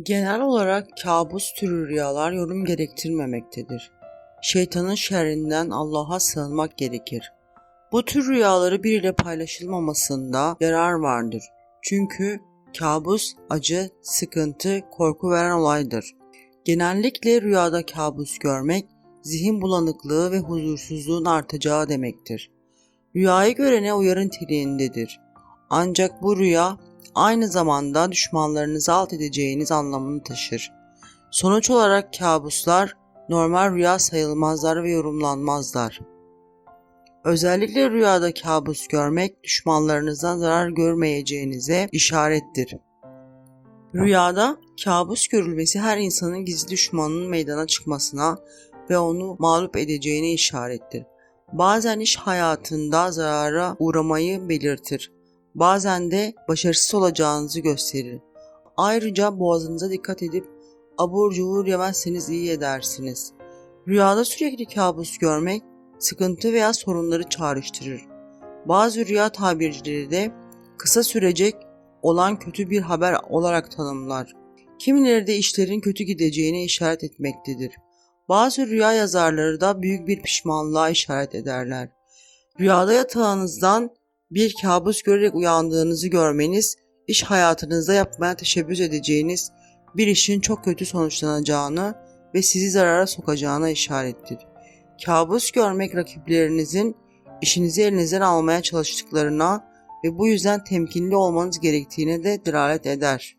Genel olarak kabus türü rüyalar yorum gerektirmemektedir. Şeytanın şerrinden Allah'a sığınmak gerekir. Bu tür rüyaları biriyle paylaşılmamasında yarar vardır. Çünkü kabus acı, sıkıntı, korku veren olaydır. Genellikle rüyada kabus görmek, zihin bulanıklığı ve huzursuzluğun artacağı demektir. Rüyayı görene uyarı niteliğindedir. Ancak bu rüya aynı zamanda düşmanlarınızı alt edeceğiniz anlamını taşır. Sonuç olarak kabuslar normal rüya sayılmazlar ve yorumlanmazlar. Özellikle rüyada kabus görmek düşmanlarınızdan zarar görmeyeceğinize işarettir. Rüyada kabus görülmesi her insanın gizli düşmanının meydana çıkmasına ve onu mağlup edeceğine işarettir. Bazen iş hayatında zarara uğramayı belirtir. Bazen de başarısız olacağınızı gösterir. Ayrıca boğazınıza dikkat edip abur cubur yemezseniz iyi edersiniz. Rüyada sürekli kabus görmek sıkıntı veya sorunları çağrıştırır. Bazı rüya tabircileri de kısa sürecek olan kötü bir haber olarak tanımlar. Kimileri de işlerin kötü gideceğine işaret etmektedir. Bazı rüya yazarları da büyük bir pişmanlığa işaret ederler. Rüyada yatağınızdan bir kabus görerek uyandığınızı görmeniz, iş hayatınızda yapmaya teşebbüs edeceğiniz bir işin çok kötü sonuçlanacağını ve sizi zarara sokacağına işarettir. Kabus görmek rakiplerinizin işinizi elinizden almaya çalıştıklarına ve bu yüzden temkinli olmanız gerektiğine de delalet eder.